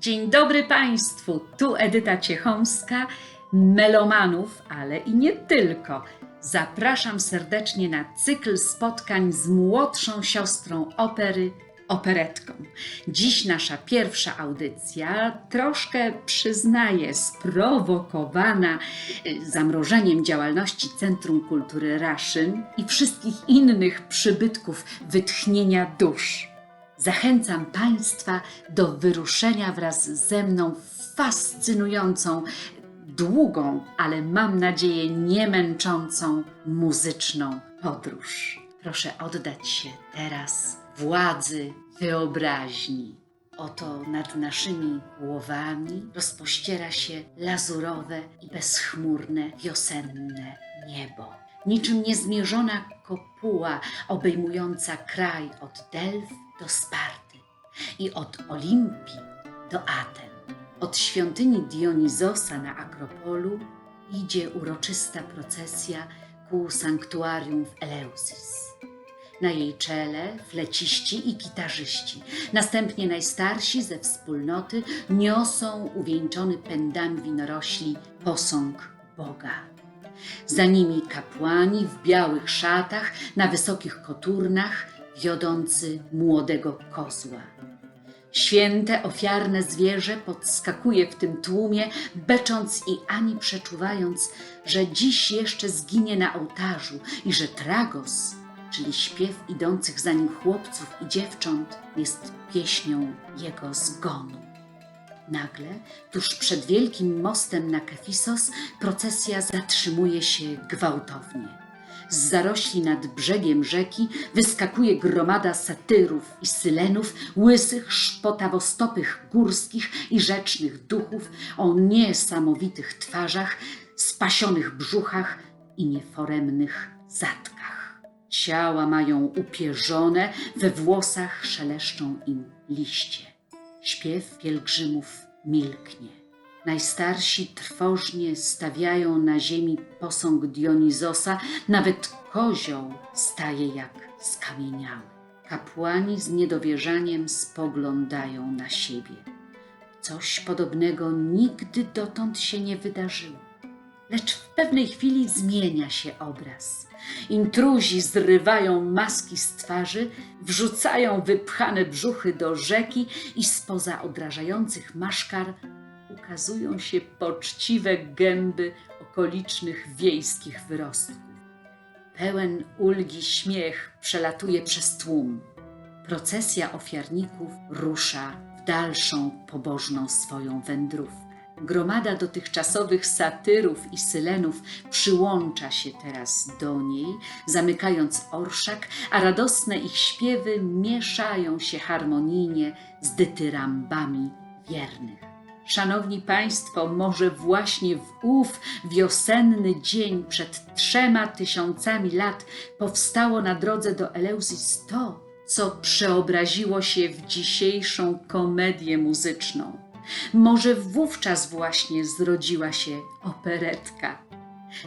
Dzień dobry Państwu, tu Edyta Ciechomska, melomanów, ale i nie tylko. Zapraszam serdecznie na cykl spotkań z młodszą siostrą opery, operetką. Dziś nasza pierwsza audycja, troszkę przyznaję, sprowokowana y, zamrożeniem działalności Centrum Kultury Raszyn i wszystkich innych przybytków wytchnienia dusz. Zachęcam Państwa do wyruszenia wraz ze mną w fascynującą, długą, ale mam nadzieję nie męczącą muzyczną podróż. Proszę oddać się teraz władzy wyobraźni. Oto nad naszymi głowami rozpościera się lazurowe i bezchmurne wiosenne niebo. Niczym niezmierzona kopuła obejmująca kraj od Delf do Sparty i od Olimpii do Aten. Od świątyni Dionizosa na Akropolu idzie uroczysta procesja ku sanktuarium w Eleusis. Na jej czele fleciści i gitarzyści. Następnie najstarsi ze wspólnoty niosą uwieńczony pędami winorośli posąg Boga. Za nimi kapłani w białych szatach, na wysokich koturnach, wiodący młodego kozła. Święte, ofiarne zwierzę podskakuje w tym tłumie, becząc i ani przeczuwając, że dziś jeszcze zginie na ołtarzu i że tragos, czyli śpiew idących za nim chłopców i dziewcząt, jest pieśnią jego zgonu. Nagle, tuż przed wielkim mostem na Kefisos, procesja zatrzymuje się gwałtownie. Z zarośli nad brzegiem rzeki wyskakuje gromada satyrów i sylenów, łysych, szpotawostopych górskich i rzecznych duchów o niesamowitych twarzach, spasionych brzuchach i nieforemnych zatkach. Ciała mają upierzone, we włosach szeleszczą im liście. Śpiew pielgrzymów milknie. Najstarsi trwożnie stawiają na ziemi posąg Dionizosa, nawet kozioł staje jak skamieniały. Kapłani z niedowierzaniem spoglądają na siebie. Coś podobnego nigdy dotąd się nie wydarzyło. Lecz w pewnej chwili zmienia się obraz. Intruzi zrywają maski z twarzy, wrzucają wypchane brzuchy do rzeki i spoza odrażających maszkar ukazują się poczciwe gęby okolicznych wiejskich wyrostków. Pełen ulgi śmiech przelatuje przez tłum. Procesja ofiarników rusza w dalszą pobożną swoją wędrówkę. Gromada dotychczasowych satyrów i sylenów przyłącza się teraz do niej, zamykając orszak, a radosne ich śpiewy mieszają się harmonijnie z dytyrambami wiernych. Szanowni Państwo, może właśnie w ów wiosenny dzień przed trzema tysiącami lat powstało na drodze do Eleusis to, co przeobraziło się w dzisiejszą komedię muzyczną. Może wówczas właśnie zrodziła się operetka.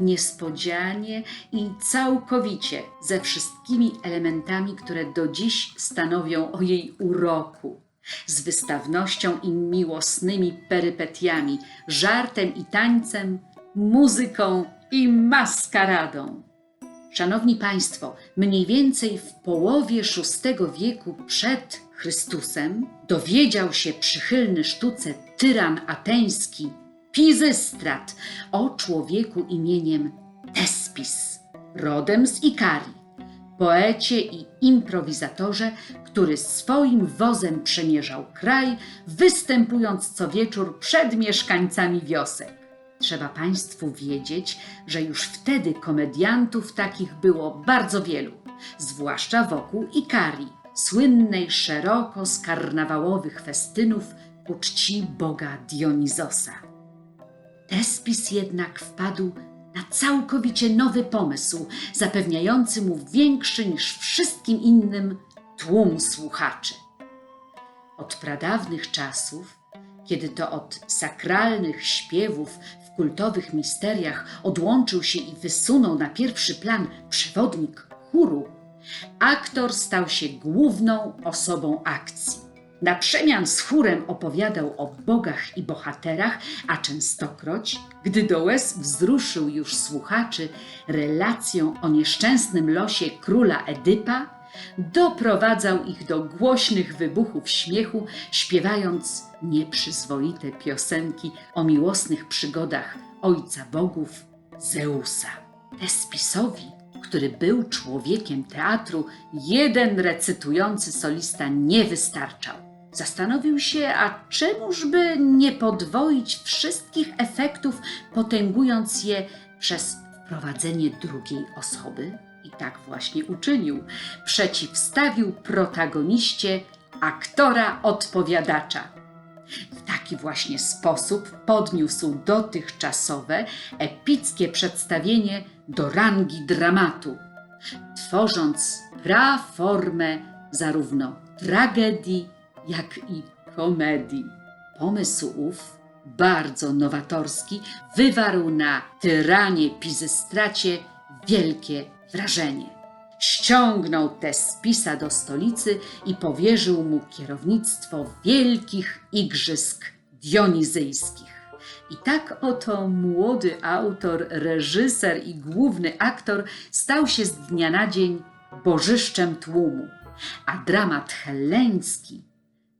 Niespodzianie i całkowicie ze wszystkimi elementami, które do dziś stanowią o jej uroku z wystawnością i miłosnymi perypetiami, żartem i tańcem, muzyką i maskaradą. Szanowni Państwo, mniej więcej w połowie VI wieku przed Chrystusem dowiedział się przychylny sztuce tyran ateński Pizystrat o człowieku imieniem Tespis, rodem z Ikarii poecie i improwizatorze, który swoim wozem przemierzał kraj, występując co wieczór przed mieszkańcami wiosek. Trzeba Państwu wiedzieć, że już wtedy komediantów takich było bardzo wielu, zwłaszcza wokół Ikarii, słynnej szeroko z karnawałowych festynów ku czci boga Dionizosa. Tespis jednak wpadł na całkowicie nowy pomysł, zapewniający mu większy niż wszystkim innym tłum słuchaczy. Od pradawnych czasów, kiedy to od sakralnych śpiewów w kultowych misteriach odłączył się i wysunął na pierwszy plan przewodnik chóru, aktor stał się główną osobą akcji. Na przemian z chórem opowiadał o bogach i bohaterach, a częstokroć, gdy do łez wzruszył już słuchaczy relacją o nieszczęsnym losie króla Edypa, doprowadzał ich do głośnych wybuchów śmiechu, śpiewając nieprzyzwoite piosenki o miłosnych przygodach ojca bogów Zeusa. Tespisowi, który był człowiekiem teatru, jeden recytujący solista nie wystarczał. Zastanowił się, a czemuż by nie podwoić wszystkich efektów, potęgując je przez wprowadzenie drugiej osoby? I tak właśnie uczynił. Przeciwstawił protagoniście aktora odpowiadacza. W taki właśnie sposób podniósł dotychczasowe, epickie przedstawienie do rangi dramatu, tworząc praformę zarówno tragedii, jak i komedii. Pomysł ów, bardzo nowatorski, wywarł na tyranie Pizystracie wielkie wrażenie. Ściągnął tę spisa do stolicy i powierzył mu kierownictwo wielkich igrzysk dionizyjskich. I tak oto młody autor, reżyser i główny aktor stał się z dnia na dzień bożyszczem tłumu, a dramat helleński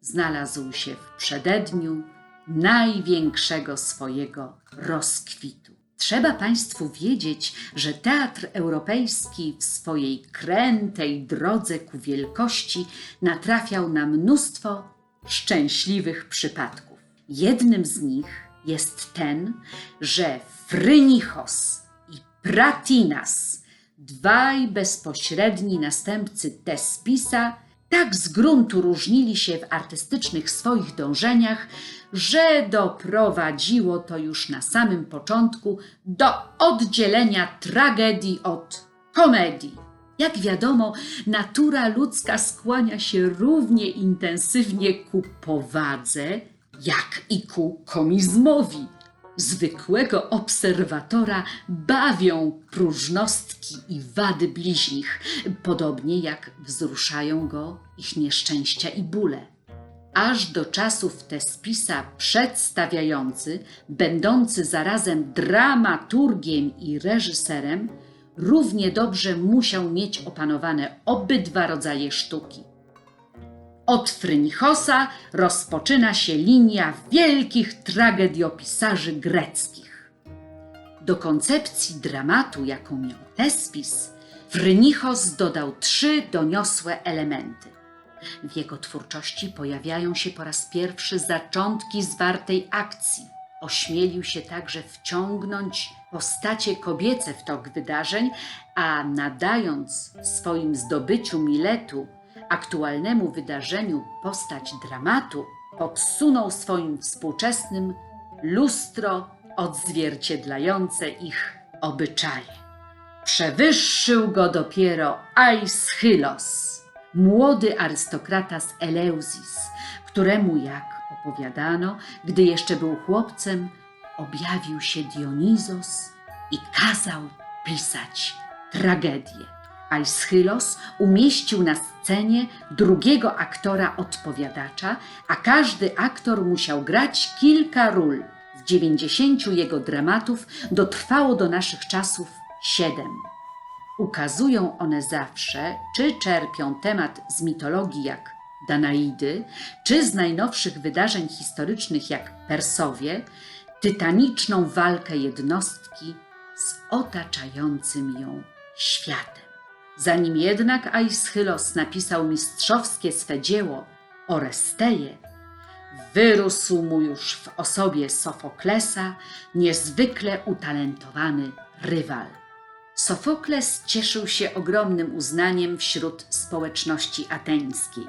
znalazł się w przededniu największego swojego rozkwitu. Trzeba Państwu wiedzieć, że teatr europejski w swojej krętej drodze ku wielkości natrafiał na mnóstwo szczęśliwych przypadków. Jednym z nich jest ten, że Frynichos i Pratinas, dwaj bezpośredni następcy Tespisa, tak z gruntu różnili się w artystycznych swoich dążeniach, że doprowadziło to już na samym początku do oddzielenia tragedii od komedii. Jak wiadomo, natura ludzka skłania się równie intensywnie ku powadze, jak i ku komizmowi. Zwykłego obserwatora bawią próżnostki i wady bliźnich, podobnie jak wzruszają go ich nieszczęścia i bóle. Aż do czasów Tespisa przedstawiający, będący zarazem dramaturgiem i reżyserem, równie dobrze musiał mieć opanowane obydwa rodzaje sztuki. Od Frynichosa rozpoczyna się linia wielkich tragediopisarzy greckich. Do koncepcji dramatu, jaką miał Tespis, Frynichos dodał trzy doniosłe elementy. W jego twórczości pojawiają się po raz pierwszy zaczątki zwartej akcji. Ośmielił się także wciągnąć postacie kobiece w tok wydarzeń, a nadając swoim zdobyciu Miletu aktualnemu wydarzeniu postać dramatu, podsunął swoim współczesnym lustro odzwierciedlające ich obyczaje. Przewyższył go dopiero Aeschylos, młody arystokrata z Eleusis, któremu, jak opowiadano, gdy jeszcze był chłopcem, objawił się Dionizos i kazał pisać tragedię. Aeschylos umieścił na scenie drugiego aktora odpowiadacza, a każdy aktor musiał grać kilka ról. Z dziewięćdziesięciu jego dramatów dotrwało do naszych czasów siedem. Ukazują one zawsze, czy czerpią temat z mitologii jak Danaidy, czy z najnowszych wydarzeń historycznych jak Persowie, tytaniczną walkę jednostki z otaczającym ją światem. Zanim jednak Aeschylos napisał mistrzowskie swe dzieło Oresteję, wyrósł mu już w osobie Sofoklesa niezwykle utalentowany rywal. Sofokles cieszył się ogromnym uznaniem wśród społeczności ateńskiej.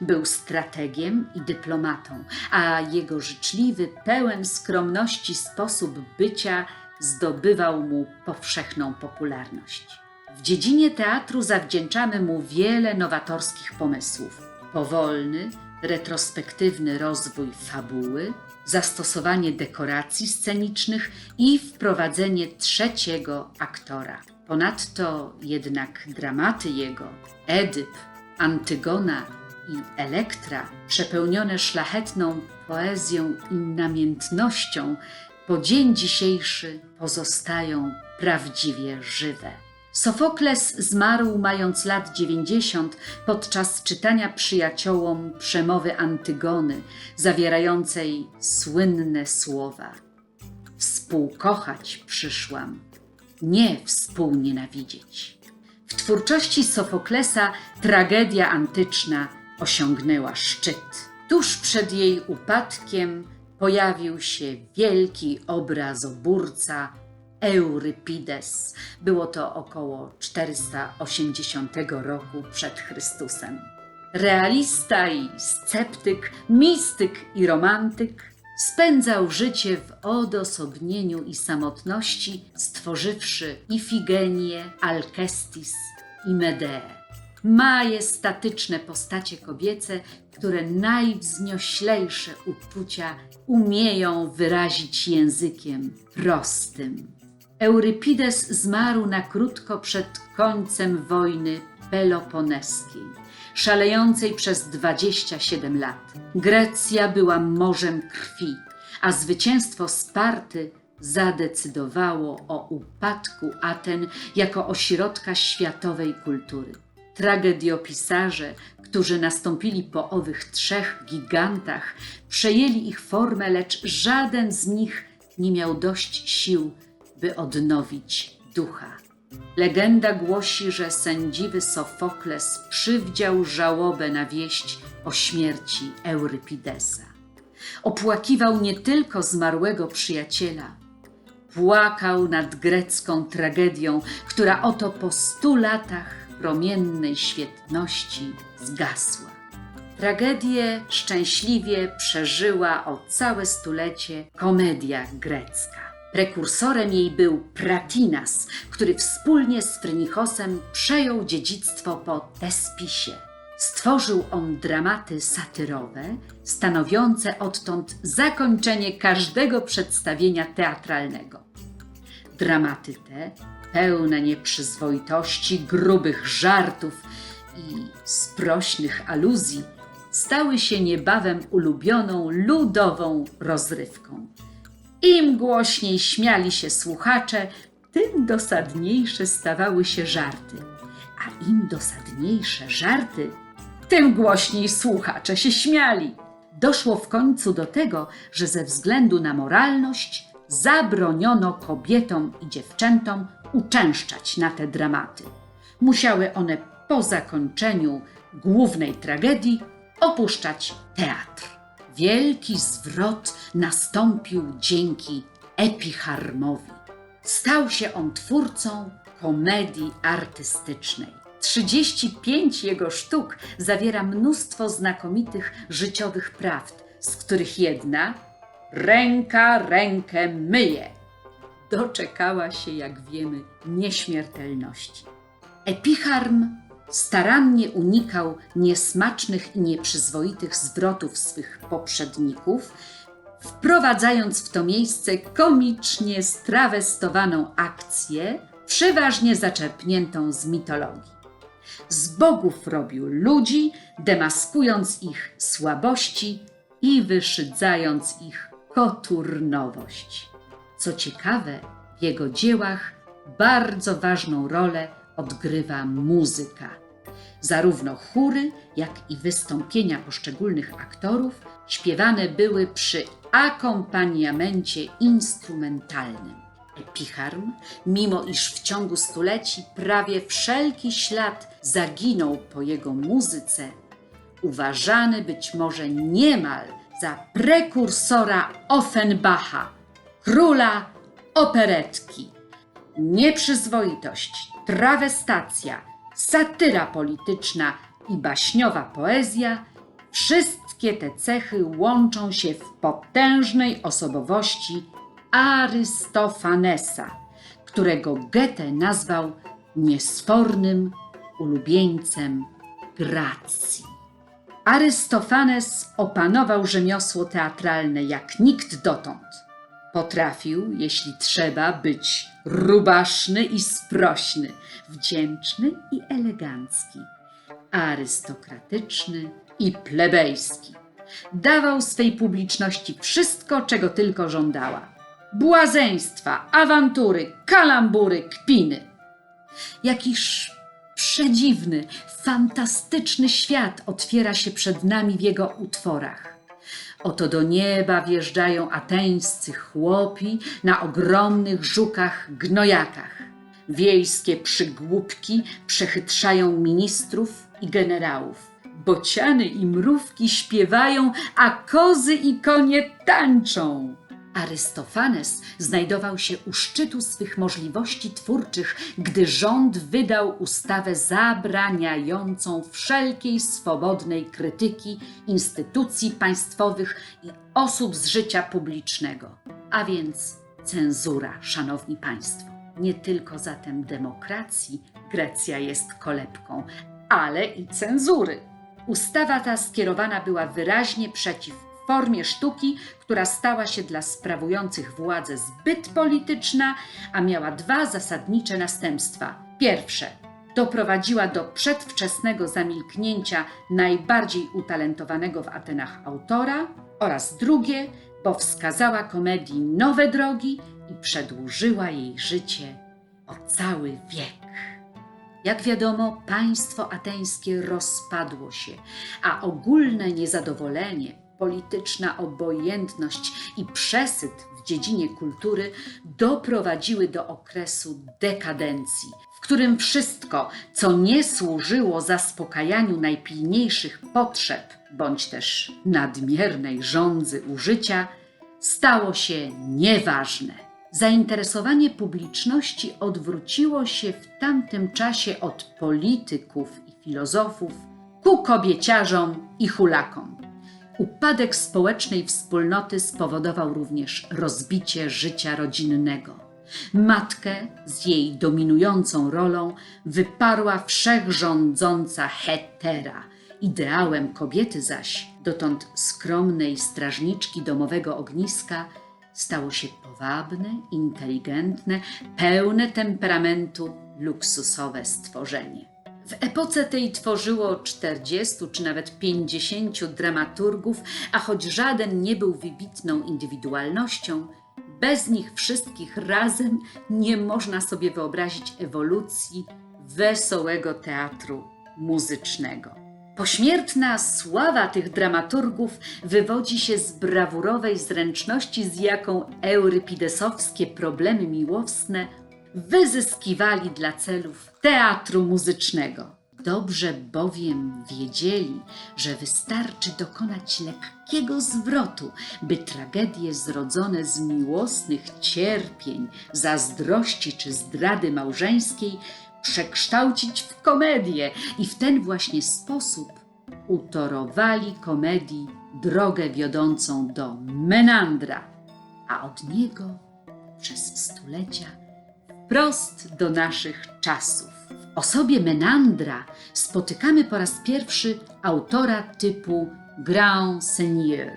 Był strategiem i dyplomatą, a jego życzliwy, pełen skromności sposób bycia zdobywał mu powszechną popularność. W dziedzinie teatru zawdzięczamy mu wiele nowatorskich pomysłów. Powolny, retrospektywny rozwój fabuły, zastosowanie dekoracji scenicznych i wprowadzenie trzeciego aktora. Ponadto jednak dramaty jego Edyp, Antygona i Elektra, przepełnione szlachetną poezją i namiętnością, po dzień dzisiejszy pozostają prawdziwie żywe. Sofokles zmarł mając lat 90 podczas czytania przyjaciołom przemowy Antygony, zawierającej słynne słowa. Współkochać przyszłam, nie współnienawidzieć. W twórczości Sofoklesa tragedia antyczna osiągnęła szczyt. Tuż przed jej upadkiem pojawił się wielki obrazoburca Eurypides. Było to około 480 roku przed Chrystusem. Realista i sceptyk, mistyk i romantyk spędzał życie w odosobnieniu i samotności, stworzywszy Ifigenię, Alkestis i Medeę. Majestatyczne postacie kobiece, które najwznioślejsze uczucia umieją wyrazić językiem prostym. Eurypides zmarł na krótko przed końcem wojny peloponeskiej, szalejącej przez 27 lat. Grecja była morzem krwi, a zwycięstwo Sparty zadecydowało o upadku Aten jako ośrodka światowej kultury. Tragediopisarze, którzy nastąpili po owych trzech gigantach, przejęli ich formę, lecz żaden z nich nie miał dość sił, by odnowić ducha. Legenda głosi, że sędziwy Sofokles przywdział żałobę na wieść o śmierci Eurypidesa. Opłakiwał nie tylko zmarłego przyjaciela, płakał nad grecką tragedią, która oto po stu latach promiennej świetności zgasła. Tragedię szczęśliwie przeżyła o całe stulecie komedia grecka. Prekursorem jej był Pratinas, który wspólnie z Frynichosem przejął dziedzictwo po Tespisie. Stworzył on dramaty satyrowe, stanowiące odtąd zakończenie każdego przedstawienia teatralnego. Dramaty te, pełne nieprzyzwoitości, grubych żartów i sprośnych aluzji, stały się niebawem ulubioną ludową rozrywką. Im głośniej śmiali się słuchacze, tym dosadniejsze stawały się żarty. A im dosadniejsze żarty, tym głośniej słuchacze się śmiali. Doszło w końcu do tego, że ze względu na moralność zabroniono kobietom i dziewczętom uczęszczać na te dramaty. Musiały one po zakończeniu głównej tragedii opuszczać teatr. Wielki zwrot nastąpił dzięki Epicharmowi. Stał się on twórcą komedii artystycznej. 35 jego sztuk zawiera mnóstwo znakomitych życiowych prawd, z których jedna ręka rękę myje. Doczekała się, jak wiemy, nieśmiertelności. Epicharm starannie unikał niesmacznych i nieprzyzwoitych zwrotów swych poprzedników, wprowadzając w to miejsce komicznie strawestowaną akcję, przeważnie zaczerpniętą z mitologii. Z bogów robił ludzi, demaskując ich słabości i wyszydzając ich koturnowość. Co ciekawe, w jego dziełach bardzo ważną rolę odgrywa muzyka. Zarówno chóry, jak i wystąpienia poszczególnych aktorów śpiewane były przy akompaniamencie instrumentalnym. Epicharm, mimo iż w ciągu stuleci prawie wszelki ślad zaginął po jego muzyce, uważany być może niemal za prekursora Offenbacha, króla operetki. Nieprzyzwoitość, trawestacja, satyra polityczna i baśniowa poezja wszystkie te cechy łączą się w potężnej osobowości Arystofanesa, którego Goethe nazwał niesfornym ulubieńcem Gracji. Arystofanes opanował rzemiosło teatralne jak nikt dotąd. Potrafił, jeśli trzeba, być rubaszny i sprośny, wdzięczny i elegancki, arystokratyczny i plebejski. Dawał swej publiczności wszystko, czego tylko żądała. Błazeństwa, awantury, kalambury, kpiny. Jakiż przedziwny, fantastyczny świat otwiera się przed nami w jego utworach. Oto do nieba wjeżdżają ateńscy chłopi na ogromnych żukach gnojakach. Wiejskie przygłupki przechytrzają ministrów i generałów. Bociany i mrówki śpiewają, a kozy i konie tańczą. Arystofanes znajdował się u szczytu swych możliwości twórczych, gdy rząd wydał ustawę zabraniającą wszelkiej swobodnej krytyki instytucji państwowych i osób z życia publicznego. A więc cenzura, szanowni państwo. Nie tylko zatem demokracji Grecja jest kolebką, ale i cenzury. Ustawa ta skierowana była wyraźnie przeciw formie sztuki, która stała się dla sprawujących władzę zbyt polityczna, a miała dwa zasadnicze następstwa. Pierwsze, doprowadziła do przedwczesnego zamilknięcia najbardziej utalentowanego w Atenach autora, oraz drugie, bo wskazała komedii nowe drogi i przedłużyła jej życie o cały wiek. Jak wiadomo, państwo ateńskie rozpadło się, a ogólne niezadowolenie, polityczna obojętność i przesyt w dziedzinie kultury doprowadziły do okresu dekadencji, w którym wszystko, co nie służyło zaspokajaniu najpilniejszych potrzeb bądź też nadmiernej żądzy użycia, stało się nieważne. Zainteresowanie publiczności odwróciło się w tamtym czasie od polityków i filozofów ku kobieciarzom i hulakom. Upadek społecznej wspólnoty spowodował również rozbicie życia rodzinnego. Matkę z jej dominującą rolą wyparła wszechrządząca hetera. Ideałem kobiety zaś, dotąd skromnej strażniczki domowego ogniska, stało się powabne, inteligentne, pełne temperamentu, luksusowe stworzenie. W epoce tej tworzyło 40 czy nawet 50 dramaturgów, a choć żaden nie był wybitną indywidualnością, bez nich wszystkich razem nie można sobie wyobrazić ewolucji wesołego teatru muzycznego. Pośmiertna sława tych dramaturgów wywodzi się z brawurowej zręczności, z jaką eurypidesowskie problemy miłosne wyzyskiwali dla celów teatru muzycznego. Dobrze bowiem wiedzieli, że wystarczy dokonać lekkiego zwrotu, by tragedie zrodzone z miłosnych cierpień, zazdrości czy zdrady małżeńskiej przekształcić w komedię i w ten właśnie sposób utorowali komedii drogę wiodącą do Menandra, a od niego przez stulecia wprost do naszych czasów. W osobie Menandra spotykamy po raz pierwszy autora typu Grand Seigneur.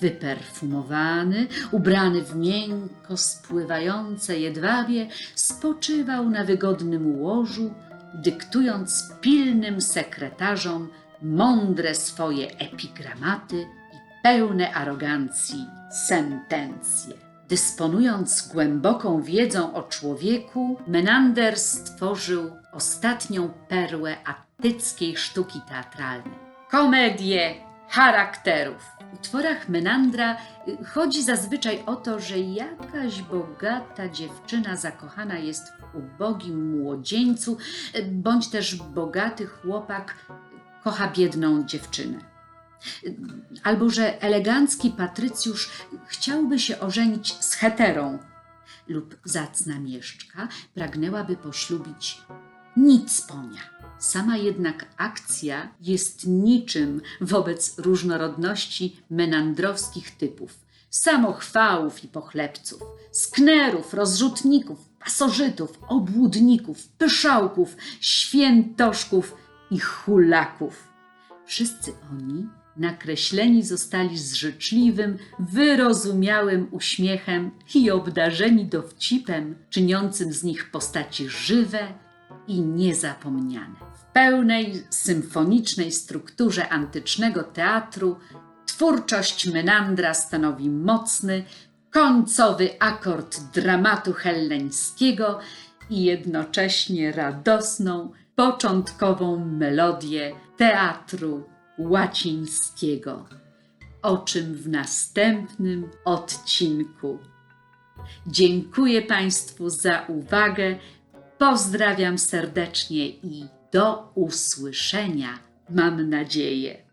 Wyperfumowany, ubrany w miękko spływające jedwabie, spoczywał na wygodnym łożu, dyktując pilnym sekretarzom mądre swoje epigramaty i pełne arogancji sentencje. Dysponując głęboką wiedzą o człowieku, Menander stworzył ostatnią perłę atyckiej sztuki teatralnej komedię charakterów. W utworach Menandra y, chodzi zazwyczaj o to, że jakaś bogata dziewczyna zakochana jest w ubogim młodzieńcu, y, bądź też bogaty chłopak kocha biedną dziewczynę. Albo że elegancki patrycjusz chciałby się ożenić z heterą, lub zacna mieszczka pragnęłaby poślubić nic ponia. Sama jednak akcja jest niczym wobec różnorodności menandrowskich typów, samochwałów i pochlebców, sknerów, rozrzutników, pasożytów, obłudników, pyszałków, świętoszków i hulaków. Wszyscy oni nakreśleni zostali z życzliwym, wyrozumiałym uśmiechem i obdarzeni dowcipem, czyniącym z nich postaci żywe i niezapomniane. W pełnej symfonicznej strukturze antycznego teatru twórczość Menandra stanowi mocny, końcowy akord dramatu helleńskiego i jednocześnie radosną, początkową melodię teatru łacińskiego, o czym w następnym odcinku. Dziękuję Państwu za uwagę. Pozdrawiam serdecznie i do usłyszenia, mam nadzieję.